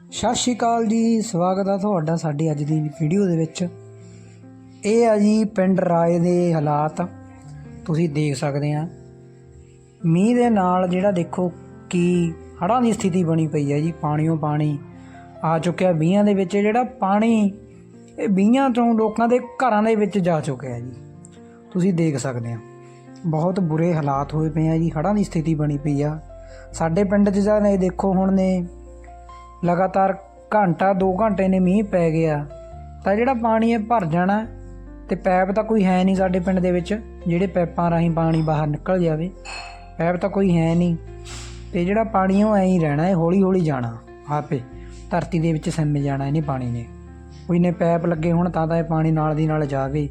ਸਤਿ ਸ਼੍ਰੀ ਅਕਾਲ ਜੀ, ਸਵਾਗਤ ਆ ਤੁਹਾਡਾ ਸਾਡੀ ਅੱਜ ਦੀ ਵੀਡੀਓ ਦੇ ਵਿੱਚ। ਇਹ ਆ ਜੀ ਪਿੰਡ ਰਾਏ ਦੇ ਹਾਲਾਤ, ਤੁਸੀਂ ਦੇਖ ਸਕਦੇ ਆ। ਮੀਂਹ ਦੇ ਨਾਲ ਜਿਹੜਾ ਦੇਖੋ ਕੀ ਹੜ੍ਹਾਂ ਦੀ ਸਥਿਤੀ ਬਣੀ ਪਈ ਹੈ ਜੀ, ਪਾਣੀਓ ਪਾਣੀ ਆ ਚੁੱਕਿਆ। ਬੀਆਂ ਦੇ ਵਿੱਚ ਜਿਹੜਾ ਪਾਣੀ, ਇਹ ਬੀਆਂ ਤੋਂ ਲੋਕਾਂ ਦੇ ਘਰਾਂ ਦੇ ਵਿੱਚ ਜਾ ਚੁੱਕਿਆ ਜੀ। ਤੁਸੀਂ ਦੇਖ ਸਕਦੇ ਆ, ਬਹੁਤ ਬੁਰੇ ਹਾਲਾਤ ਹੋਏ ਪਏ ਆ ਜੀ, ਹੜ੍ਹਾਂ ਦੀ ਸਥਿਤੀ ਬਣੀ ਪਈ ਆ। ਸਾਡੇ ਪਿੰਡ 'ਚ ਜਾਂ ਇਹ ਦੇਖੋ ਹੁਣ ਨੇ ਲਗਾਤਾਰ ਘੰਟਾ 2 ਘੰਟੇ ਨੇ ਮੀਂਹ ਪੈ ਗਿਆ, ਤਾਂ ਜਿਹੜਾ ਪਾਣੀ ਇਹ ਭਰ ਜਾਣਾ ਤੇ ਪੈਪ ਤਾਂ ਕੋਈ ਹੈ ਨਹੀਂ ਸਾਡੇ ਪਿੰਡ ਦੇ ਵਿੱਚ, ਜਿਹੜੇ ਪੈਪਾਂ ਰਾਹੀਂ ਪਾਣੀ ਬਾਹਰ ਨਿਕਲ ਜਾਵੇ, ਪੈਪ ਤਾਂ ਕੋਈ ਹੈ ਨਹੀਂ, ਤੇ ਜਿਹੜਾ ਪਾਣੀ ਉਹ ਐਂ ਹੀ ਰਹਿਣਾ ਹੈ ਹੌਲੀ ਹੌਲੀ ਜਾਣਾ, ਆਪੇ, ਧਰਤੀ ਦੇ ਵਿੱਚ ਸਿੰਮ ਜਾਣਾ ਇਹਨੇ ਪਾਣੀ ਨੇ। ਕੋਈ ਨੇ ਪੈਪ ਲੱਗੇ ਹੁਣ ਤਾਂ ਤਾਂ ਇਹ ਪਾਣੀ ਨਾਲ ਦੀ ਨਾਲ ਜਾਵੇ,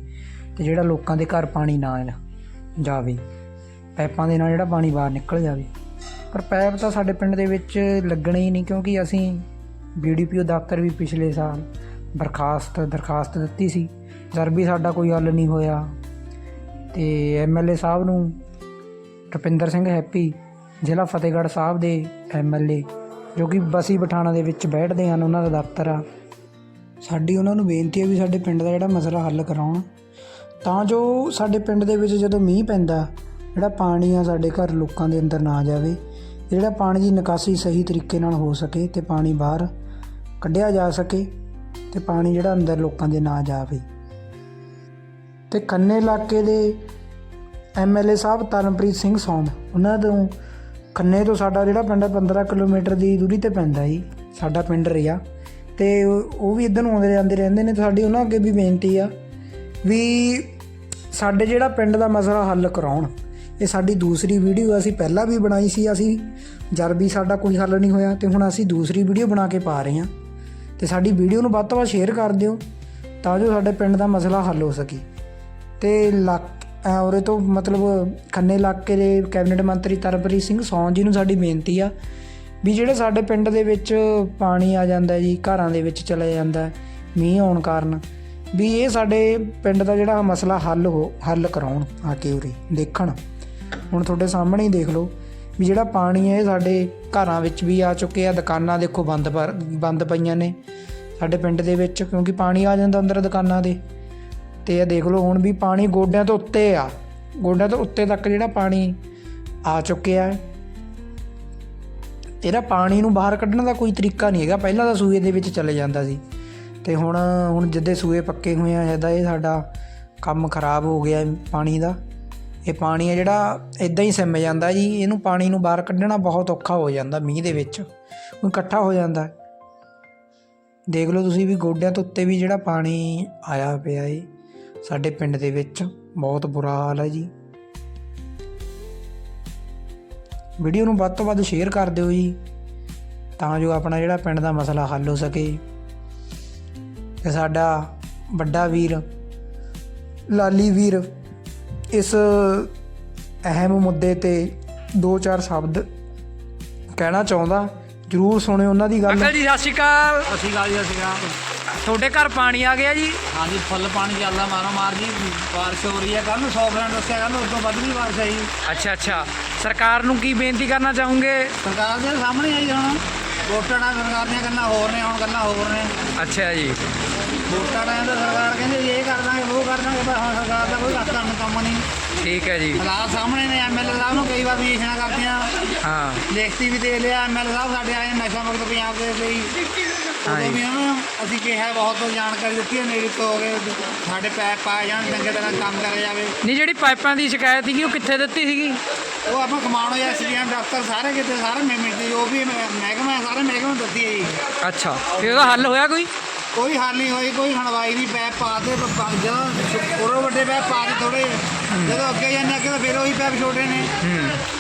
ਤੇ ਜਿਹੜਾ ਲੋਕਾਂ ਦੇ ਘਰ ਪਾਣੀ ਨਾ ਜਾਵੇ, ਪੈਪਾਂ ਦੇ ਨਾਲ ਜਿਹੜਾ ਪਾਣੀ ਬਾਹਰ ਨਿਕਲ ਜਾਵੇ। ਪਰ ਪੈਪ ਤਾਂ ਸਾਡੇ ਪਿੰਡ ਦੇ ਵਿੱਚ ਲੱਗਣੇ ਹੀ ਨਹੀਂ ਕਿਉਂਕਿ ਅਸੀਂ ਬੀਡੀਪੀਓ ਦਫ਼ਤਰ ਵੀ ਪਿਛਲੇ ਸਾਲ ਬਰਖਾਸਤ, ਦਰਖਾਸਤ ਦਿੱਤੀ ਸੀ। ਜਰ ਵੀ ਸਾਡਾ ਕੋਈ ਹੱਲ ਨਹੀਂ ਹੋਇਆ। ਤੇ ਐਮਐਲਏ ਸਾਹਿਬ ਨੂੰ ਰੁਪਿੰਦਰ ਸਿੰਘ ਹੈਪੀ, ਜ਼ਿਲ੍ਹਾ ਫਤਿਹਗੜ੍ਹ ਸਾਹਿਬ ਦੇ ਐਮਐਲਏ ਜੋ ਕਿ ਬਸੀ ਪਠਾਣਾ ਦੇ ਵਿੱਚ ਬੈਠਦੇ ਹਨ, ਉਹਨਾਂ ਦਾ ਦਫ਼ਤਰ ਆ। ਸਾਡੀ ਉਹਨਾਂ ਨੂੰ ਬੇਨਤੀ ਹੈ ਵੀ ਸਾਡੇ ਪਿੰਡ ਦਾ ਜਿਹੜਾ ਮਸਲਾ ਹੱਲ ਕਰਾਉਣ। ਤਾਂ ਜੋ ਸਾਡੇ ਪਿੰਡ ਦੇ ਵਿੱਚ ਜਦੋਂ ਮੀਂਹ ਪੈਂਦਾ ਜਿਹੜਾ ਪਾਣੀ ਆ ਸਾਡੇ ਘਰ ਲੋਕਾਂ ਦੇ ਅੰਦਰ ਨਾ ਜਾਵੇ, ਜਿਹੜਾ ਪਾਣੀ ਦੀ ਨਿਕਾਸੀ ਸਹੀ ਤਰੀਕੇ ਨਾਲ ਹੋ ਸਕੇ ਤੇ ਪਾਣੀ ਬਾਹਰ ਕੱਢਿਆ ਜਾ ਸਕੇ ਤੇ ਪਾਣੀ ਜਿਹੜਾ ਅੰਦਰ ਲੋਕਾਂ ਦੇ ਨਾ ਜਾਵੇ। ਤੇ ਖੰਨੇ ਇਲਾਕੇ ਦੇ ਐਮਐਲਏ ਸਾਹਿਬ ਤਰਨਪ੍ਰੀਤ ਸਿੰਘ ਸੌਂਦ ਉਹਨਾਂ ਤੋਂ ਖੰਨੇ ਤੋਂ ਸਾਡਾ ਜਿਹੜਾ ਪਿੰਡ ਆ 15 ਕਿਲੋਮੀਟਰ ਦੀ ਦੂਰੀ ਤੇ ਪੈਂਦਾ ਜੀ, ਸਾਡਾ ਪਿੰਡ ਰਿਆ ਤੇ ਉਹ ਵੀ ਇੱਧਰ ਨੂੰ ਆਉਂਦੇ ਜਾਂਦੇ ਰਹਿੰਦੇ ਨੇ ਤੇ ਸਾਡੀ ਉਹਨਾਂ ਅੱਗੇ ਵੀ ਬੇਨਤੀ ਆ ਵੀ ਸਾਡੇ ਜਿਹੜਾ ਪਿੰਡ ਦਾ ਮਸਲਾ ਹੱਲ ਕਰਾਉਣ। ਇਹ ਸਾਡੀ ਦੂਸਰੀ ਵੀਡੀਓ ਅਸੀਂ ਪਹਿਲਾਂ ਵੀ ਬਣਾਈ ਸੀ, ਅਸੀਂ ਜਦ ਵੀ ਸਾਡਾ ਕੋਈ ਹੱਲ ਨਹੀਂ ਹੋਇਆ ਤੇ ਹੁਣ ਅਸੀਂ ਦੂਸਰੀ ਵੀਡੀਓ ਬਣਾ ਕੇ ਪਾ ਰਹੇ ਹਾਂ। ਤੇ ਸਾਡੀ ਵੀਡੀਓ ਨੂੰ ਵੱਧ ਤੋਂ ਵੱਧ ਸ਼ੇਅਰ ਕਰ ਦਿਓ ਤਾਂ ਜੋ ਸਾਡੇ ਪਿੰਡ ਦਾ ਮਸਲਾ ਹੱਲ ਹੋ ਸਕੇ। ਤੇ ਲੱਕ ਔਰੇ ਤੋਂ ਮਤਲਬ ਖੰਨੇ ਇਲਾਕੇ ਦੇ ਕੈਬਨਿਟ ਮੰਤਰੀ ਤਰਪ੍ਰੀਤ ਸਿੰਘ ਸੌਂ ਜੀ ਨੂੰ ਸਾਡੀ ਬੇਨਤੀ ਆ ਵੀ ਜਿਹੜੇ ਸਾਡੇ ਪਿੰਡ ਦੇ ਵਿੱਚ ਪਾਣੀ ਆ ਜਾਂਦਾ ਜੀ, ਘਰਾਂ ਦੇ ਵਿੱਚ ਚਲਾ ਜਾਂਦਾ, ਮੀਂਹ ਆਉਣ ਕਾਰਨ, ਵੀ ਇਹ ਸਾਡੇ ਪਿੰਡ ਦਾ ਜਿਹੜਾ ਮਸਲਾ ਹੱਲ ਹੋ, ਹੱਲ ਕਰਾਉਣ ਆ ਕੇ ਉਰੇ ਦੇਖਣ। ਹੁਣ ਤੁਹਾਡੇ ਸਾਹਮਣੇ ਹੀ ਦੇਖ ਲਓ ਵੀ ਜਿਹੜਾ ਪਾਣੀ ਹੈ ਇਹ ਸਾਡੇ ਘਰਾਂ ਵਿੱਚ ਵੀ ਆ ਚੁੱਕਿਆ, ਦੁਕਾਨਾਂ ਦੇਖੋ ਬੰਦ ਪਰ- ਬੰਦ ਪਈਆਂ ਨੇ ਸਾਡੇ ਪਿੰਡ ਦੇ ਵਿੱਚ, ਕਿਉਂਕਿ ਪਾਣੀ ਆ ਜਾਂਦਾ ਅੰਦਰ ਦੁਕਾਨਾਂ ਦੇ। ਤੇ ਇਹ ਦੇਖ ਲਓ ਹੁਣ ਵੀ ਪਾਣੀ ਗੋਡਿਆਂ ਤੋਂ ਉੱਤੇ ਆ। ਗੋਡਿਆਂ ਤੋਂ ਉੱਤੇ ਤੱਕ ਜਿਹੜਾ ਪਾਣੀ ਆ ਚੁੱਕਿਆ ਹੈ। ਇਹਦਾ ਪਾਣੀ ਨੂੰ ਬਾਹਰ ਕੱਢਣ ਦਾ ਕੋਈ ਤਰੀਕਾ ਨਹੀਂ ਹੈਗਾ। ਪਹਿਲਾਂ ਤਾਂ ਸੂਏ ਦੇ ਵਿੱਚ ਚਲੇ ਜਾਂਦਾ ਸੀ। ਤੇ ਹੁਣ ਹੁਣ ਜਿੱਦੇ ਸੂਏ ਪੱਕੇ ਹੋਏ ਆ, ਇਹਦਾ ਇਹ ਸਾਡਾ ਕੰਮ ਖਰਾਬ ਹੋ ਗਿਆ ਪਾਣੀ ਦਾ। ਇਹ ਪਾਣੀ ਹੈ ਜਿਹੜਾ ਇਦਾਂ ਹੀ ਸਿਮ ਜਾਂਦਾ ਜੀ, ਇਹਨੂੰ ਪਾਣੀ ਨੂੰ ਬਾਹਰ ਕੱਢਣਾ ਬਹੁਤ ਔਖਾ ਹੋ ਜਾਂਦਾ ਮੀਂਹ ਦੇ ਵਿੱਚ, ਉਹ ਇਕੱਠਾ ਹੋ ਜਾਂਦਾ। ਦੇਖ ਲਓ ਤੁਸੀਂ ਵੀ ਗੋਡਿਆਂ ਤੋਂ ਉੱਤੇ ਵੀ ਜਿਹੜਾ ਪਾਣੀ ਆਇਆ ਪਿਆ ਏ ਸਾਡੇ ਪਿੰਡ ਦੇ ਵਿੱਚ ਬਹੁਤ ਬੁਰਾ ਹਾਲ ਹੈ ਜੀ। ਵੀਡੀਓ ਨੂੰ ਵੱਧ ਤੋਂ ਵੱਧ ਸ਼ੇਅਰ ਕਰ ਦਿਓ ਜੀ, ਤਾਂ ਜੋ ਆਪਣਾ ਜਿਹੜਾ ਪਿੰਡ ਦਾ ਮਸਲਾ ਹੱਲ ਹੋ ਸਕੇ। ਤੇ ਸਾਡਾ ਵੱਡਾ ਵੀਰ, ਲਾਲੀ ਵੀਰ ਇਸ ਅਹਿਮ ਮੁੱਦੇ ਤੇ ਦੋ ਚਾਰ ਸ਼ਬਦ ਕਹਿਣਾ ਚਾਹੁੰਦਾ ਜਰੂਰ ਸੁਣਿਓ ਉਹਨਾਂ ਦੀ ਗੱਲ। ਅੰਕਲ ਜੀ ਸਤਿ ਸ਼੍ਰੀ ਅਕਾਲ। ਅਸੀਂ ਗੱਲ ਜੀ ਅਸੀਂ ਤੁਹਾਡੇ ਘਰ ਪਾਣੀ ਆ ਗਿਆ ਜੀ? ਹਾਂਜੀ ਫੁੱਲ ਪਾਣੀ ਚੱਲਦਾ ਮਾਰੋ ਮਾਰ ਜੀ। ਬਾਰਿਸ਼ ਹੋ ਰਹੀ ਹੈ ਕੱਲ ਨੂੰ 100 ਫਰੈਂਡ ਦੱਸਿਆ ਕੱਲ ਨੂੰ ਉਸ ਤੋਂ ਵੱਧ ਵੀ ਬਾਰਿਸ਼ ਆਈ। ਅੱਛਾ ਅੱਛਾ। ਸਰਕਾਰ ਨੂੰ ਕੀ ਬੇਨਤੀ ਕਰਨਾ ਚਾਹੋਗੇ? ਸਰਕਾਰ ਦੇ ਸਾਹਮਣੇ ਆਈ ਹੁਣ। ਵੋਟਾਂ ਨਾਲ ਸਰਕਾਰ ਦੀਆਂ ਗੱਲਾਂ ਹੋਰ ਨੇ ਹੁਣ ਗੱਲਾਂ ਹੋਰ ਨੇ। ਅੱਛਾ ਜੀ। ਵੋਟਾਂ ਨਾਲ ਸਰਕਾਰ ਕਹਿੰਦੇ ਜੀ ਇਹ ਕਰ ਦਾਂਗੇ ਉਹ ਕਰ ਦਾਂਗੇ ਪਰ ਹੁਣ ਸਰਕਾਰ ਦਾ ਕੋਈ ਕੰਮ ਕੰਮ ਨਹੀਂ। ਠੀਕ ਹੈ ਜੀ। ਹਾਲਾਤ ਸਾਹਮਣੇ ਨੇ ਐਮਐਲਏ ਸਾਹਿਬ ਨੂੰ ਕਈ ਵਾਰ ਵਿਸ਼ੇਸ਼ਣਾ ਕਰਦੀਆਂ। ਹਾਂ। ਲਿਖਤੀ ਵੀ ਦੇ ਲਿਆ ਐਮਐਲਏ ਸਾਹਿਬ ਸਾਡੇ ਆਏ ਨੇ ਨਸ਼ਾ ਮੁਕਤ ਪੰਜਾਬ ਦੇ ਲਈ। ਉਦੋਂ ਵੀ ਉਹਨਾਂ ਨੂੰ ਅਸੀਂ ਕਿਹਾ ਬਹੁਤ ਜਾਣਕਾਰੀ ਦਿੱਤੀ ਹੈ ਨੇੜੇ ਤੋਂ ਹੋ ਕੇ ਸਾਡੇ ਪੈਪ ਪਾਏ ਜਾਣ ਚੰਗੇ ਤਰ੍ਹਾਂ ਕੰਮ ਕਰਿਆ ਜਾਵੇ। ਨਹੀਂ ਜਿਹੜੀ ਪਾਈਪਾਂ ਦੀ ਸ਼ਿਕਾਇਤ ਸੀਗੀ ਉਹ ਕਿੱਥੇ ਦਿੱਤੀ ਸੀਗੀ? ਉਹ ਆਪਾਂ ਕਮਾਣੋ ਜਾਂ ਐਸਡੀਐਮ ਦਫ਼ਤਰ ਸਾਰੇ ਕਿਤੇ ਸਾਰੇ ਮੇਮੇ ਉਹ ਵੀ ਮਹਿ- ਮਹਿਕਮਾ ਹੈ, ਸਾਰੇ ਮਹਿਕਮੇ ਨੂੰ ਦਿੱਤੀ ਹੈ ਜੀ। ਅੱਛਾ ਤੇ ਉਹਦਾ ਹੱਲ ਹੋਇਆ ਕੋਈ? ਕੋਈ ਹੱਲ ਨਹੀਂ ਹੋਈ ਕੋਈ ਹਣਵਾਈ ਨਹੀਂ ਪੈਪ ਪਾ ਦੇ ਪ- ਜਦੋਂ ਉਰੋਂ ਵੱਡੇ ਪੈਪ ਪਾ ਦੇ ਥੋੜੇ ਜਦੋਂ ਅੱਗੇ ਜਾਂਦੇ ਅੱਗੇ ਤਾਂ ਫਿਰ ਉਹੀ ਪੈਪ ਛੋਟੇ ਨੇ।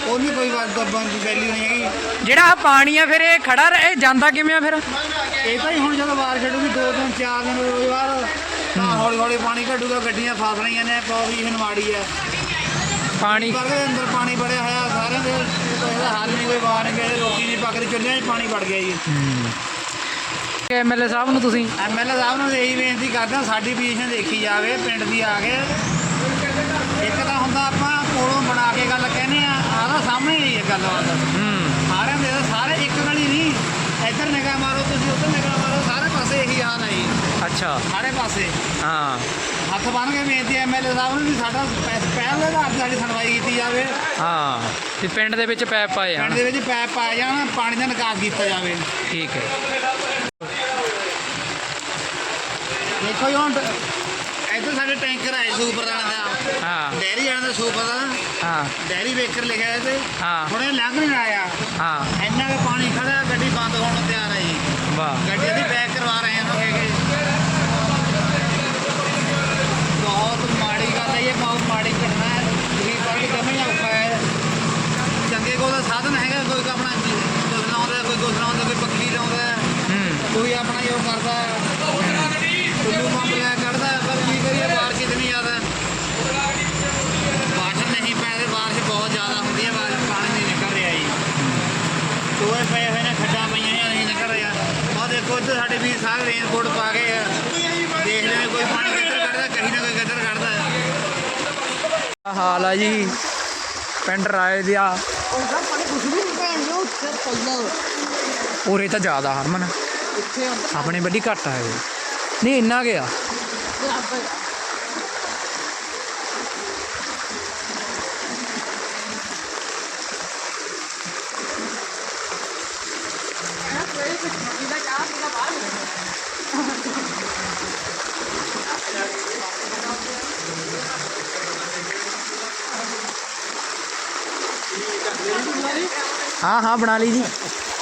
ਉਹ ਨਹੀਂ ਕੋਈ ਵੈਲਿਊ ਨਹੀਂ ਹੈਗੀ। ਜਿਹੜਾ ਆਹ ਪਾਣੀ ਆ ਫਿਰ ਇਹ ਖੜਾ ਰਹਿ- ਜਾਂਦਾ ਕਿਵੇਂ ਆ ਫਿਰ? ਇਹ ਤਾਂ ਹੀ ਹੁਣ ਜਦੋਂ ਬਾਰਿਸ਼ ਛੱਡੂਗੀ ਦੋ ਦਿਨ ਚਾਰ ਦਿਨ ਰੋਜ਼ ਬਾਅਦ ਤਾਂ ਹੌਲੀ ਹੌਲੀ ਪਾਣੀ ਘਟੂਗਾ ਗੱਡੀਆਂ ਫਸ ਰਹੀਆਂ ਨੇ ਪੌੜੀ ਮਾੜੀ ਹੈ ਪਾਣੀ। ਕਰਕੇ ਅੰਦਰ ਪਾਣੀ ਵੜਿਆ ਹੋਇਆ ਸਾਰਿਆਂ ਦੇ ਇਹਦਾ ਹੱਲ ਨਹੀਂ ਕੋਈ ਬਾਹਰ ਨਹੀਂ ਗਏ ਰੋਟੀ ਨਹੀਂ ਪੱਕਦੀ ਚੁੱਲ੍ਹਿਆਂ 'ਚ ਪਾਣੀ ਵੜ ਗਿਆ ਜੀ। ਐਮਐਲਏ ਸਾਹਿਬ ਨੂੰ ਤੁਸੀਂ? ਐਮਐਲਏ ਸਾਹਿਬ ਨੂੰ ਇਹੀ ਬੇਨਤੀ ਕਰਦਾ ਸਾਡੀ ਪੋਜੀਸ਼ਨ ਦੇਖੀ ਜਾਵੇ ਪਿੰਡ ਦੀ ਆ ਕੇ। ਇੱਕ ਤਾਂ ਹੁੰਦਾ ਆਪਾਂ ਕੋਲੋਂ ਬਣਾ ਕੇ ਗੱਲ ਕਹਿੰਦੇ ਆ ਆਦਾ ਸਾਹਮਣੇ ਹੀ ਹੈ ਗੱਲਬਾਤ ਹੂੰ। ਸਾਰਿਆਂ ਦੇ ਸਾਰੇ ਇੱਕ ਗਲੀ ਨਹੀਂ ਇੱਧਰ ਨਿਗਾਹ ਮਾਰੋ ਤੁਸੀਂ ਉੱਧਰ ਅੱਛਾ। ਸਾਰੇ ਪਾਸੇ। ਹਾਂ। ਹੱਥ ਬੰਨ ਕੇ ਬੇਨਤੀ ਐਮਐਲਏ ਸਾਹਿਬ ਨੂੰ ਵੀ ਸਾਡਾ ਪਹਿਲ ਦੇ ਆਧਾਰ ਤੇ ਸਾਡੀ ਸੁਣਵਾਈ ਕੀਤੀ ਜਾਵੇ। ਹਾਂ ਤੇ ਪਿੰਡ ਦੇ ਵਿੱਚ ਪੈਪ ਪਾਏ ਪਿੰਡ ਆ ਦੇ ਵਿੱਚ ਪੈਪ ਪਾਇਆ ਜਾਣ ਪਾਣੀ ਦਾ ਨਿਕਾਸ ਕੀਤਾ ਜਾਵੇ। ਠੀਕ ਹੈ। ਦੇਖੋ ਜੀ ਹੁਣ ਇੱਧਰ ਸਾਡੇ ਟੈਂਕਰ ਆਏ ਸੂਪਰਦਾਨ ਦਾ। ਹਾਂ। ਡੈਰੀ ਜਾਣ ਦਾ ਸੂਪਰ ਦਾ ਹਾਂ। ਡੈਰੀ ਵੇਕਰ ਲਿਖਿਆ ਹੈ ਤੇ। ਹਾਂ। ਹੁਣ ਇਹ ਲੰਘ ਨਹੀਂ ਆਇਆ। ਹਾਂ। ਇੰਨਾ ਕੁ ਪਾਣੀ ਖੜਾ ਗੱਡੀ ਬੰਦ ਹੋਣ ਨੂੰ ਤਿਆਰ ਹੈ ਜੀ। ਵਾਹ। ਗੱਡੀ ਦੀ ਬੈਕ ਕਰਵਾ ਰਹੇ ਹਾਂ ਕਹਿ ਕੇ ਬਹੁਤ ਮਾੜੀ ਗੱਲ ਹੈ ਇਹ ਬਹੁਤ ਮਾੜੀ ਘਟਨਾ ਹੈ। ਤੁਸੀਂ ਪਾਰਟੀ ਕਰਨੀ ਔਖਾ ਹੈ। ਚੰਗੇ ਕੋਲ ਦਾ ਸਾਧਨ ਹੈਗਾ ਕੋਈ ਆਪਣਾ ਕੁਝ ਲਾਉਂਦਾ ਕੋਈ ਕੁਝ ਲਾਉਂਦਾ ਕੋਈ ਪੱਖੀ ਲਾਉਂਦਾ। ਹੂੰ। ਕੋਈ ਆਪਣਾ ਜੋ ਕਰਦਾ। ਟੁੱਲੂ ਪੰਪ ਲੈ ਕੱਢਦਾ ਪਰ ਕੀ ਕਰੀਏ, ਬਾਰਿਸ਼ ਇਤਨੀ ਜ਼ਿਆਦਾ ਹੈ। ਨਹੀਂ ਪੈ ਰਹੀ, ਬਾਰਿਸ਼ ਬਹੁਤ ਜ਼ਿਆਦਾ ਹੁੰਦੀ ਹੈ, ਬਾਰਿਸ਼ ਪਾਣੀ ਨਹੀਂ ਨਿਕਲ ਰਿਹਾ ਜੀ। ਟੋਏ ਪਏ ਹੋਏ ਨੇ, ਖੱਡਾਂ ਪਈਆਂ ਨੇ ਨਹੀਂ ਨਿਕਲ ਰਿਹਾ ਆਹ ਦੇਖੋ, ਇੱਧਰ ਸਾਡੇ ਵੀਰ ਸਾਹਿਬ ਰੇਨਕੋਟ ਪਾ ਕੇ ਆ। ਦੇਖਦੇ ਨੇ ਕੋਈ ਪਾਣੀ ਕਿੱਧਰ ਕੱਢਦਾ ਕਹੀ ਨਾ ਕੋਈ ਕਿੱਧਰ ਕੱਢਦਾ ਹਾਲ ਆ ਜੀ। ਪਿੰਡ ਰਾਏ ਦਿਆ। ਉਹਦਾ ਪਾਣੀ ਕੁਝ ਵੀ ਨਹੀਂ ਭੈਣ ਜੋ ਉੱਥੇ ਪਈਆ ਉਰੇ ਤਾਂ ਜ਼ਿਆਦਾ ਹਰਮਨ। ਇੱਥੇ ਆਪਣੇ ਵੱਡੀ ਘੱਟ ਆ ਇਹ। ਨਹੀਂ ਇੰਨਾ ਗਿਆ ਹਾਂ ਹਾਂ ਬਣਾ ਲਈ ਜੀ।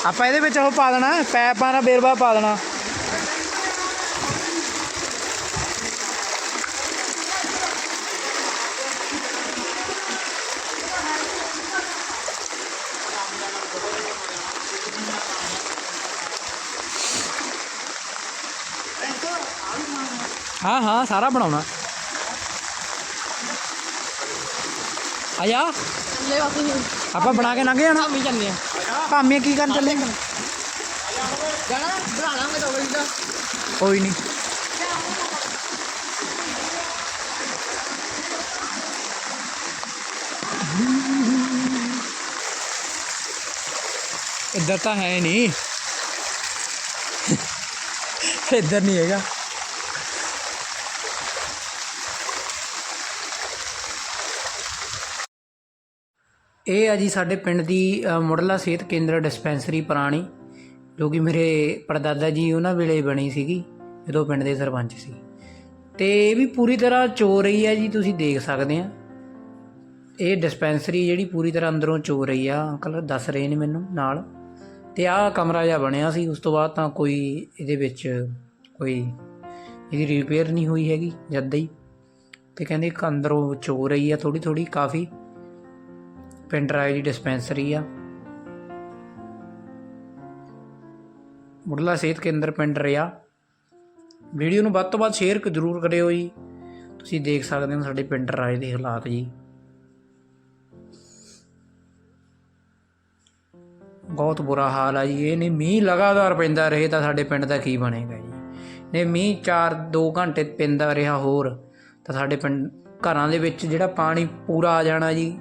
ਆਪਾਂ ਇਹਦੇ ਵਿੱਚ ਉਹ ਪਾ ਦੇਣਾ ਪੈਪਾਂ ਦਾ ਬੇਰਵਾ ਪਾ ਦੇਣਾ। ਹਾਂ ਹਾਂ ਸਾਰਾ ਬਣਾਉਣਾ। ਆਇਆ? ਲੈ ਵਾਸੀ ਆਪਾਂ ਬਣਾ ਕੇ ਲੰਘ ਜਾਣਾ। ਵੀ ਜਾਂਦੇ ਆ। ਭਾਮੀਆਂ ਕੀ ਕਰਨ ਚੱਲੇ? ਜਾਣਾ ਬਣਾ ਲਾਂਗੇ ਦੋ ਵਜੇ ਦਾ ਕੋਈ ਨਹੀਂ ਇੱਧਰ ਤਾਂ ਹੈ ਨਹੀਂ ਇੱਧਰ ਨਹੀਂ ਹੈਗਾ। ਇਹ ਆ ਜੀ ਸਾਡੇ ਪਿੰਡ ਦੀ ਮੁੱਢਲਾ ਸਿਹਤ ਕੇਂਦਰ ਡਿਸਪੈਂਸਰੀ ਪੁਰਾਣੀ, ਜੋ ਕਿ ਮੇਰੇ ਪੜਦਾਦਾ ਜੀ ਉਹਨਾਂ ਵੇਲੇ ਬਣੀ ਸੀਗੀ, ਜਦੋਂ ਪਿੰਡ ਦੇ ਸਰਪੰਚ ਸੀ। ਤੇ ਇਹ ਵੀ ਪੂਰੀ ਤਰ੍ਹਾਂ ਚੋ ਰਹੀ ਹੈ ਜੀ, ਤੁਸੀਂ ਦੇਖ ਸਕਦੇ ਆ। ਇਹ ਡਿਸਪੈਂਸਰੀ ਜਿਹੜੀ ਪੂਰੀ ਤਰ੍ਹਾਂ ਅੰਦਰੋਂ ਚੋ ਰਹੀ ਆ, ਅੰਕਲ ਦੱਸ ਰਹੇ ਨੇ ਮੈਨੂੰ ਨਾਲ। ਤੇ ਆਹ ਕਮਰਾ ਜਿਹਾ ਬਣਿਆ ਸੀ, ਉਸ ਤੋਂ ਬਾਅਦ ਤਾਂ ਕੋਈ ਇਹਦੇ ਵਿੱਚ ਕੋਈ ਇਹਦੀ ਰਿਪੇਅਰ ਨਹੀਂ ਹੋਈ ਹੈਗੀ, ਜਦ ਹੀ ਤੇ ਕਹਿੰਦੇ ਕਿ ਅੰਦਰੋਂ ਚੋ ਰਹੀ ਆ ਥੋੜੀ ਥੋੜੀ ਕਾਫੀ। ਪਿੰਡ ਰਾਏ ਦੀ ਡਿਸਪੈਂਸਰੀ ਆ। ਮੁੱਢਲਾ ਸਿਹਤ ਕੇਂਦਰ ਪਿੰਡ ਰਿਆ ਵੀਡੀਓ ਨੂੰ ਵੱਧ ਤੋਂ ਵੱਧ ਸ਼ੇਅਰ ਜ਼ਰੂਰ ਕਰਿਓ ਜੀ। ਤੁਸੀਂ ਦੇਖ ਸਕਦੇ ਹੋ ਸਾਡੇ ਪਿੰਡ ਰਾਏ ਦੇ ਹਾਲਾਤ ਜੀ। ਬਹੁਤ ਬੁਰਾ ਹਾਲ ਆ ਜੀ। ਇਹ ਨਹੀਂ ਮੀਂਹ ਲਗਾਤਾਰ ਪੈਂਦਾ ਰਹੇ ਤਾਂ ਸਾਡੇ ਪਿੰਡ ਦਾ ਕੀ ਬਣੇਗਾ ਜੀ। ਨੇ ਮੀਂਹ 4 2 ਘੰਟੇ ਪੈਂਦਾ ਰਿਹਾ ਹੋਰ ਤਾਂ ਸਾਡੇ ਪਿੰਡ ਘਰਾਂ ਦੇ ਵਿੱਚ ਜਿਹੜਾ ਪਾਣੀ ਪੂਰਾ ਆ ਜਾਣਾ ਜੀ।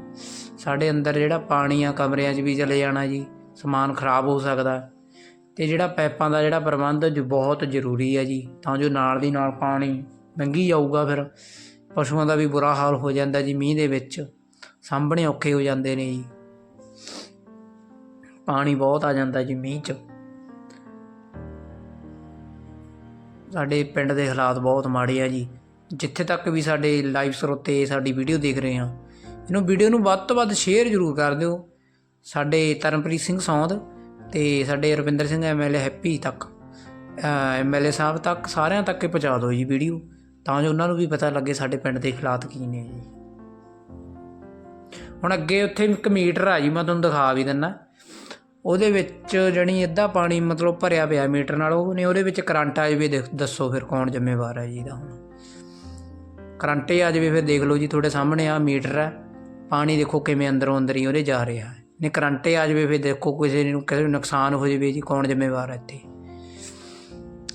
ਸਾਡੇ ਅੰਦਰ ਜਿਹੜਾ ਪਾਣੀ ਆ ਕਮਰਿਆਂ 'ਚ ਵੀ ਚਲੇ ਜਾਣਾ ਜੀ, ਸਮਾਨ ਖਰਾਬ ਹੋ ਸਕਦਾ। ਅਤੇ ਜਿਹੜਾ ਪਾਈਪਾਂ ਦਾ ਜਿਹੜਾ ਪ੍ਰਬੰਧ ਜੋ ਬਹੁਤ ਜ਼ਰੂਰੀ ਹੈ ਜੀ, ਤਾਂ ਜੋ ਨਾਲ ਦੀ ਨਾਲ ਪਾਣੀ ਲੰਘੀ ਜਾਊਗਾ ਫਿਰ, ਪਸ਼ੂਆਂ ਦਾ ਵੀ ਬੁਰਾ ਹਾਲ ਹੋ ਜਾਂਦਾ ਜੀ ਮੀਂਹ ਦੇ ਵਿੱਚ, ਸਾਂਭਣੇ ਔਖੇ ਹੋ ਜਾਂਦੇ ਨੇ ਜੀ। ਪਾਣੀ ਬਹੁਤ ਆ ਜਾਂਦਾ ਜੀ ਮੀਂਹ 'ਚ। ਸਾਡੇ ਪਿੰਡ ਦੇ ਹਾਲਾਤ ਬਹੁਤ ਮਾੜੇ ਆ ਜੀ। ਜਿੱਥੇ ਤੱਕ ਵੀ ਸਾਡੇ ਲਾਈਵ ਸਰੋਤੇ ਸਾਡੀ ਵੀਡੀਓ ਦੇਖ ਰਹੇ ਆ ਇਹਨੂੰ ਵੀਡੀਓ ਨੂੰ ਵੱਧ ਤੋਂ ਵੱਧ ਸ਼ੇਅਰ ਜ਼ਰੂਰ ਕਰ ਦਿਓ। ਸਾਡੇ ਤਰਨਪ੍ਰੀਤ ਸਿੰਘ ਸੌਂਦ ਤੇ ਸਾਡੇ ਰਵਿੰਦਰ ਸਿੰਘ ਐਮਐਲਏ ਹੈਪੀ ਤੱਕ ਐਮਐਲਏ ਸਾਹਿਬ ਤੱਕ, ਸਾਰਿਆਂ ਤੱਕ ਇਹ ਪਹੁੰਚਾ ਦਿਓ ਜੀ ਵੀਡੀਓ ਤਾਂ ਜੋ ਉਹਨਾਂ ਨੂੰ ਵੀ ਪਤਾ ਲੱਗੇ ਸਾਡੇ ਪਿੰਡ ਦੇ ਹਾਲਾਤ ਕੀ ਨੇ ਜੀ। ਹੁਣ ਅੱਗੇ ਉੱਥੇ ਇੱਕ ਮੀਟਰ ਆ ਜੀ, ਮੈਂ ਤੁਹਾਨੂੰ ਦਿਖਾ ਵੀ ਦਿੰਦਾ ਉਹਦੇ ਵਿੱਚ ਜਣੀ ਅੱਧਾ ਪਾਣੀ ਮਤਲਬ ਭਰਿਆ ਪਿਆ ਮੀਟਰ ਨਾਲ, ਉਹ ਨੇ ਉਹਦੇ ਵਿੱਚ ਕਰੰਟ ਆ ਜਾਵੇ ਦੇਖ- ਦੱਸੋ ਫਿਰ ਕੌਣ ਜ਼ਿੰਮੇਵਾਰ ਹੈ ਜੀ ਦਾ ਹੁਣ। ਕਰੰਟ ਹੀ ਆ ਜਾਵੇ, ਫਿਰ ਦੇਖ ਲਓ ਜੀ, ਤੁਹਾਡੇ ਸਾਹਮਣੇ ਆ ਮੀਟਰ ਹੈ। ਪਾਣੀ ਦੇਖੋ ਕਿਵੇਂ ਅੰਦਰੋਂ ਅੰਦਰ ਹੀ ਉਹਦੇ ਜਾ ਰਿਹਾ ਹੈ। ਨੇ ਕਰੰਟ ਆ ਜਾਵੇ, ਫਿਰ ਦੇਖੋ ਕਿਸੇ ਨੂੰ ਕਿਸੇ ਨੂੰ ਨੁਕਸਾਨ ਹੋ ਜਾਵੇ ਜੀ, ਕੌਣ ਜ਼ਿੰਮੇਵਾਰ ਹੈ ਇੱਥੇ।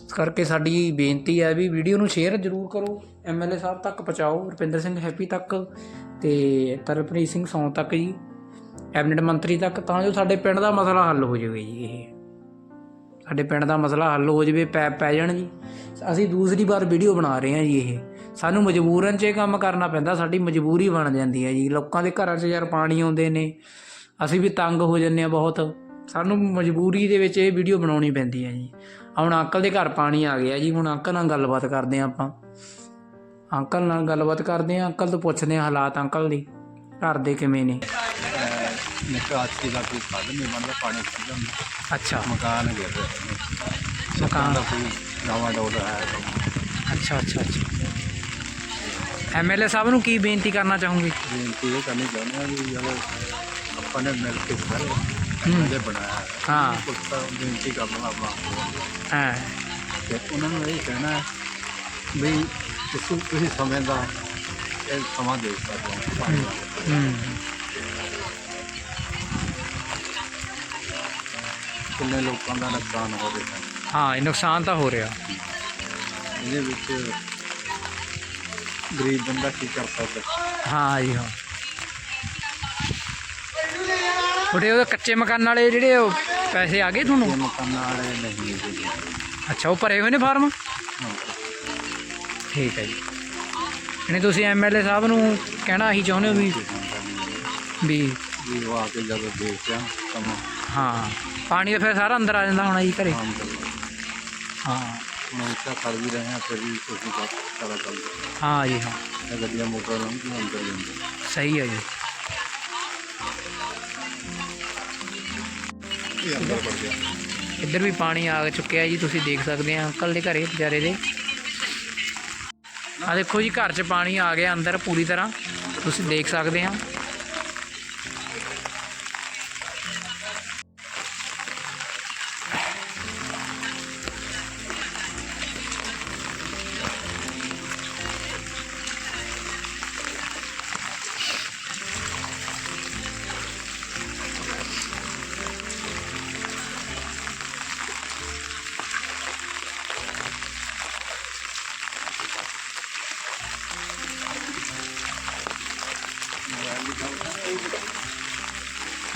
ਇਸ ਕਰਕੇ ਸਾਡੀ ਬੇਨਤੀ ਹੈ ਵੀ ਵੀਡੀਓ ਨੂੰ ਸ਼ੇਅਰ ਜ਼ਰੂਰ ਕਰੋ। ਐਮਐਲਏ ਸਾਹਿਬ ਤੱਕ ਪਹੁੰਚਾਓ, ਰੁਪਿੰਦਰ ਸਿੰਘ ਹੈਪੀ ਤੱਕ ਤੇ ਤਰਪ੍ਰੀਤ ਸਿੰਘ ਸੌਂ ਤੱਕ ਜੀ। ਕੈਬਨਿਟ ਮੰਤਰੀ ਤੱਕ, ਤਾਂ ਜੋ ਸਾਡੇ ਪਿੰਡ ਦਾ ਮਸਲਾ ਹੱਲ ਹੋ ਜਾਵੇ ਜੀ ਇਹ। ਸਾਡੇ ਪਿੰਡ ਦਾ ਮਸਲਾ ਹੱਲ ਹੋ ਜਾਵੇ ਪੈਪ ਪੈ ਜਾਣ ਜੀ। ਅਸੀਂ ਦੂਸਰੀ ਵਾਰ ਵੀਡੀਓ ਬਣਾ ਰਹੇ ਹਾਂ ਜੀ ਇਹ। ਸਾਨੂੰ ਮਜਬੂਰਨ 'ਚ ਇਹ ਕੰਮ ਕਰਨਾ ਪੈਂਦਾ ਸਾਡੀ ਮਜਬੂਰੀ ਬਣ ਜਾਂਦੀ ਹੈ ਜੀ। ਲੋਕਾਂ ਦੇ ਘਰਾਂ 'ਚ ਯਾਰ ਪਾਣੀ ਆਉਂਦੇ ਨੇ ਅਸੀਂ ਵੀ ਤੰਗ ਹੋ ਜੰਨੇ ਆ ਬਹੁਤ। ਸਾਨੂੰ ਮਜਬੂਰੀ ਦੇ ਵਿੱਚ ਇਹ ਵੀਡੀਓ ਬਣਾਉਣੀ ਪੈਂਦੀ ਹੈ ਜੀ। ਹੁਣ ਅੰਕਲ ਦੇ ਘਰ ਪਾਣੀ ਆ ਗਿਆ ਜੀ ਹੁਣ ਅੰਕਲ ਨਾਲ ਗੱਲਬਾਤ ਕਰਦੇ ਹਾਂ ਆਪਾਂ। ਅੰਕਲ ਨਾਲ ਗੱਲਬਾਤ ਕਰਦੇ ਹਾਂ ਅੰਕਲ ਤੋਂ ਪੁੱਛਦੇ ਹਾਂ ਹਾਲਾਤ ਅੰਕਲ ਦੀ। ਘਰ ਦੇ ਕਿਵੇਂ ਨੇ? ਨਿਕਾਸੀ ਦਾ ਕੋਈ ਸਾਧਨ ਨਹੀਂ ਬਣਦਾ ਪਾਣੀ ਖੁੱਲ੍ਹਾ ਅੱਛਾ। ਮਕਾਨ ਗਿਰ ਰਿਹਾ ਮਕਾਨ। ਦਾ ਕੋਈ ਨਵਾਂ ਡੋਲ ਹੈ। ਅੱਛਾ ਅੱਛਾ ਅੱਛਾ। ਐਮਐਲਏ ਸਾਹਿਬ ਨੂੰ ਕੀ ਬੇਨਤੀ ਕਰਨਾ ਚਾਹੂੰਗੀ? ਬੇਨਤੀ ਇਹ ਕਰਨੀ ਚਾਹੁੰਦੇ ਹਾਂ ਵੀ ਜਦੋਂ ਆਪਾਂ ਨੇ ਮਿਲ ਕੇ ਸਾਰੇ। ਜਿਹੜੇ ਬਣਾਇਆ ਹੈ। ਤਾਂ ਬੇਨਤੀ ਕਰਨਾ ਆਪਣਾ ਹਾਂ। ਤੇ ਉਹਨਾਂ ਨੂੰ ਇਹ ਕਹਿਣਾ ਹੈ ਵੀ ਤੁਸੀਂ ਤੁਸੀਂ ਸਮੇਂ ਦਾ ਇਹ ਸਮਾਂ ਦੇ ਸਕਦੇ ਹੋ। ਪਾਣੀ ਦਾ। ਹੂੰ। ਕਿੰਨੇ ਲੋਕਾਂ ਦਾ ਨੁਕਸਾਨ ਹੋ ਰਿਹਾ ਹਾਂ ਇਹ ਨੁਕਸਾਨ ਤਾਂ ਹੋ ਰਿਹਾ। ਇਹਦੇ ਵਿੱਚ ਗਰੀਬ ਬੰਦਾ ਕੀ ਕਰ ਸਕਦਾ? ਹਾਂ ਜੀ ਹਾਂ। ਉਹਦੇ ਉਹਦੇ ਕੱਚੇ ਮਕਾਨ ਵਾਲੇ ਜਿਹੜੇ ਉਹ ਪੈਸੇ ਆ ਗਏ ਤੁਹਾਨੂੰ? ਇਹ ਮਕਾਨ ਵਾਲੇ ਨਹੀਂ ਅੱਛਾ ਉਹ ਭਰੇ ਹੋਏ ਨੇ ਫਾਰਮ? ਠੀਕ ਹੈ ਜੀ। ਇਹਨੇ ਤੁਸੀਂ ਐਮਐਲਏ ਸਾਹਿਬ ਨੂੰ ਕਹਿਣਾ ਹੀ ਚਾਹੁੰਦੇ ਹੋ ਵੀ ਵੀ ਵੀ ਉਹ ਆ ਕੇ ਜਦੋਂ ਦੇਖਿਆ ਹਾਂ। ਪਾਣੀ ਤਾਂ ਫਿਰ ਸਾਰਾ ਅੰਦਰ ਆ ਜਾਂਦਾ ਹੋਣਾ ਜੀ ਘਰੇ। ਹਾਂ। ਇੱਥੇ ਕਰ ਵੀ ਰਹੇ ਹਾਂ ਫਿਰ ਵੀ ਤੁਸੀਂ ਕਰ ਸਾਰਾ ਚੱਲਦਾ ਹਾਂ ਜੀ ਹਾਂ। ਇਹ ਗੱਡੀਆਂ ਮੋਟਰ ਲੰਘ ਅੰਦਰ ਜਾਂਦੇ ਸਹੀ ਹੈ ਜੀ। ਇਹ ਅੰਦਰ ਵੜ ਗਿਆ। ਇੱਧਰ ਵੀ ਪਾਣੀ ਆ ਚੁੱਕਿਆ ਜੀ ਤੁਸੀਂ ਦੇਖ ਸਕਦੇ ਆ ਅੰਕਲ ਦੇ ਘਰੇ ਵਿਚਾਰੇ ਦੇ। ਆ ਦੇਖੋ ਜੀ ਘਰ 'ਚ ਪਾਣੀ ਆ ਗਿਆ ਅੰਦਰ ਪੂਰੀ ਤਰ੍ਹਾਂ। ਤੁਸੀਂ ਦੇਖ ਸਕਦੇ ਆ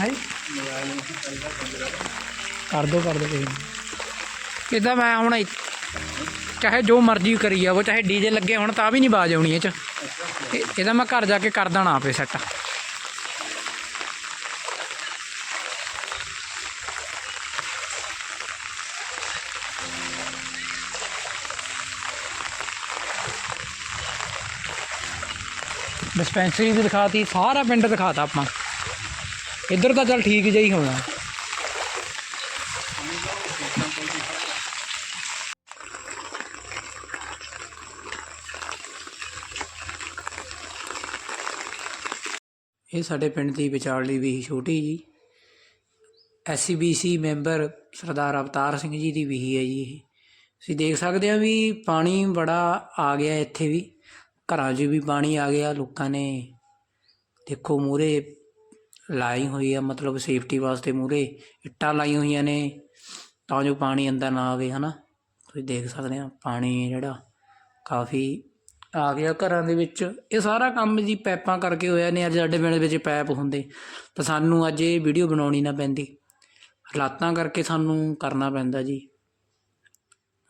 ਹੈ ਕਰ ਦੋ ਕਰ ਦੋ ਕੋਈ ਇਦਾਂ ਮੈਂ ਹੁਣ ਚਾਹੇ ਜੋ ਮਰਜ਼ੀ ਕਰੀ ਜਾਵੋ, ਚਾਹੇ ਡੀਜੇ ਲੱਗੇ ਹੁਣ, ਤਾਂ ਵੀ ਨਹੀਂ ਬਾਜ ਆਉਣੀ ਇਹ ਚ। ਇਹ- ਇਹਦਾ ਮੈਂ ਘਰ ਜਾ ਕੇ ਕਰ ਦੇਣਾ ਆਪੇ ਸੈੱਟ ਡਿਸਪੈਂਸਰੀ ਵੀ ਦਿਖਾਤੀ, ਸਾਰਾ ਪਿੰਡ ਦਿਖਾਤਾ ਆਪਾਂ। ਇੱਧਰ ਤਾਂ ਚੱਲ ਠੀਕ ਜਿਹਾ ਹੀ ਹੋਣਾ। ਇਹ ਸਾਡੇ ਪਿੰਡ ਦੀ ਵਿਚਾਰਲੀ ਵੀ ਛੋਟੀ ਜੀ। SC BC member Sardar Avtar Singh ji ਦੀ ਵੀਹੀ ਹੈ ਜੀ ਇਹ। ਤੁਸੀਂ ਦੇਖ ਸਕਦੇ ਆ ਵੀ ਪਾਣੀ ਬੜਾ ਆ ਗਿਆ ਇੱਥੇ ਵੀ। ਘਰਾਂ 'ਚ ਵੀ ਪਾਣੀ ਆ ਗਿਆ, ਲੋਕਾਂ ਨੇ ਦੇਖੋ ਮੂਰੇ ਲਾਈ ਹੋਈ ਆ, ਮਤਲਬ ਸੇਫਟੀ ਵਾਸਤੇ ਮੂਰੇ ਇੱਟਾਂ ਲਾਈ ਹੋਈਆਂ ਨੇ, ਤਾਂ ਜੋ ਪਾਣੀ ਅੰਦਰ ਨਾ ਆਵੇ, ਹਨਾ? ਤੁਸੀਂ ਦੇਖ ਸਕਦੇ ਆ, ਪਾਣੀ ਜਿਹੜਾ ਕਾਫੀ ਆ ਗਿਆ ਘਰਾਂ ਦੇ ਵਿੱਚ। ਇਹ ਸਾਰਾ ਕੰਮ ਜੀ ਪੈਪਾਂ ਕਰਕੇ ਹੋਇਆ ਨੇ, ਅੱਜ ਸਾਡੇ ਪਿੰਡ ਵਿੱਚ ਪੈਪ ਹੁੰਦੇ। ਤਾਂ ਸਾਨੂੰ ਅੱਜ ਇਹ ਵੀਡੀਓ ਬਣਾਉਣੀ ਨਾ ਪੈਂਦੀ। ਹਾਲਾਤਾਂ ਕਰਕੇ ਸਾਨੂੰ ਕਰਨਾ ਪੈਂਦਾ ਜੀ।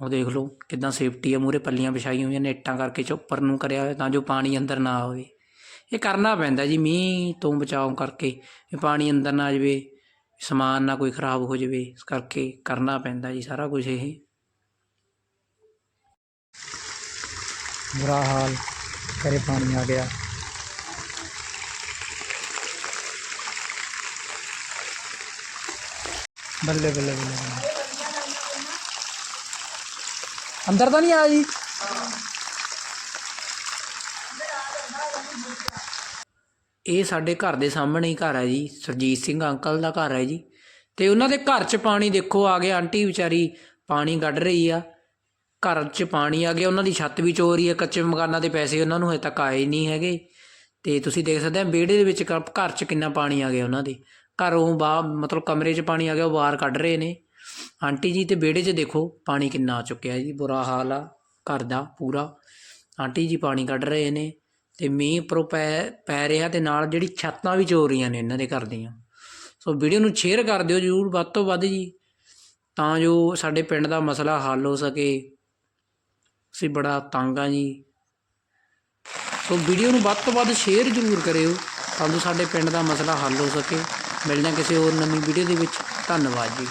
ਉਹ ਦੇਖ ਲਓ, ਕਿਦਾਂ ਸੇਫਟੀ ਆ ਮੂਰੇ ਪੱਲੀਆਂ ਵਿਛਾਈਆਂ ਹੋਈਆਂ ਨੇ, ਇੱਟਾਂ ਕਰਕੇ ਚੋਪਰ ਨੂੰ ਕਰਿਆ ਹੋਇਆ, ਤਾਂ ਜੋ ਪਾਣੀ ਅੰਦਰ ਨਾ ਆਵੇ। ਇਹ ਕਰਨਾ ਪੈਂਦਾ ਜੀ, ਮੀਂਹ ਤੋਂ ਬਚਾਓ ਕਰਕੇ, ਵੀ ਪਾਣੀ ਅੰਦਰ ਨਾ ਆ ਜਾਵੇ, ਸਮਾਨ ਨਾ ਕੋਈ ਖਰਾਬ ਹੋ ਜਾਵੇ, ਇਸ ਕਰਕੇ ਕਰਨਾ ਪੈਂਦਾ ਜੀ ਸਾਰਾ ਕੁਝ ਇਹ। ਬੁਰਾ ਹਾਲ ਕਰੇ ਪਾਣੀ ਆ ਗਿਆ। ਬੱਲੇ ਬੱਲੇ ਬੱਲੇ ਬੱਲੇ। ਅੰਦਰ ਤਾਂ ਨਹੀਂ ਆਇਆ ਜੀ? ਇਹ ਸਾਡੇ ਘਰ ਦੇ ਸਾਹਮਣੇ ਹੀ ਘਰ ਹੈ ਜੀ, ਸਰਜੀਤ ਸਿੰਘ ਅੰਕਲ ਦਾ ਘਰ ਹੈ ਜੀ। ਤੇ ਉਹਨਾਂ ਦੇ ਘਰ 'ਚ ਪਾਣੀ ਦੇਖੋ, ਆ ਗਿਆ ਆਂਟੀ ਵਿਚਾਰੀ, ਪਾਣੀ ਕੱਢ ਰਹੀ ਆ। ਘਰ 'ਚ ਪਾਣੀ ਆ ਗਿਆ, ਉਹਨਾਂ ਦੀ ਛੱਤ ਵੀ ਚੋਰੀ ਰਹੀ ਹੈ, ਕੱਚੇ ਮਕਾਨਾਂ ਦੇ ਪੈਸੇ ਉਹਨਾਂ ਨੂੰ ਹਜੇ ਤੱਕ ਆਏ ਨਹੀਂ ਹੈਗੇ। ਤੇ ਤੁਸੀਂ ਦੇਖ ਸਕਦੇ ਆ ਵਿਹੜੇ ਦੇ ਵਿੱਚ ਕ- ਘਰ 'ਚ ਕਿੰਨਾ ਪਾਣੀ ਆ ਗਿਆ ਉਹਨਾਂ ਦੇ। ਘਰੋਂ ਬਾਹਰ, ਮਤਲਬ ਕਮਰੇ 'ਚ ਪਾਣੀ ਆ ਗਿਆ, ਉਹ ਬਾਹਰ ਕੱਢ ਰਹੇ ਨੇ। ਆਂਟੀ ਜੀ ਤੇ ਵਿਹੜੇ 'ਚ ਦੇਖੋ, ਪਾਣੀ ਕਿੰਨਾ ਆ ਚੁੱਕਿਆ ਜੀ, ਬੁਰਾ ਹਾਲ ਆ, ਘਰ ਦਾ ਪੂਰਾ। ਆਂਟੀ ਜੀ ਪਾਣੀ ਕੱਢ ਰਹੇ ਨੇ। ਅਤੇ ਮੀਂਹ ਉੱਪਰੋਂ ਪੈ ਪੈ ਰਿਹਾ ਅਤੇ ਨਾਲ ਜਿਹੜੀ ਛੱਤਾਂ ਵੀ ਚੋ ਰਹੀਆਂ ਨੇ ਇਹਨਾਂ ਦੇ ਘਰ ਦੀਆਂ। ਸੋ ਵੀਡੀਓ ਨੂੰ ਸ਼ੇਅਰ ਕਰ ਦਿਓ ਜਰੂਰ, ਵੱਧ ਤੋਂ ਵੱਧ ਜੀ, ਤਾਂ ਜੋ ਸਾਡੇ ਪਿੰਡ ਦਾ ਮਸਲਾ ਹੱਲ ਹੋ ਸਕੇ। ਅਸੀਂ ਬੜਾ ਤੰਗ ਆ ਜੀ। ਸੋ ਵੀਡੀਓ ਨੂੰ ਵੱਧ ਤੋਂ ਵੱਧ ਸ਼ੇਅਰ ਜ਼ਰੂਰ ਕਰਿਓ, ਤਾਂ ਜੋ ਸਾਡੇ ਪਿੰਡ ਦਾ ਮਸਲਾ ਹੱਲ ਹੋ ਸਕੇ। ਮਿਲਣਾ ਕਿਸੇ ਹੋਰ ਨਵੀਂ ਵੀਡੀਓ ਦੇ ਵਿੱਚ। ਧੰਨਵਾਦ ਜੀ।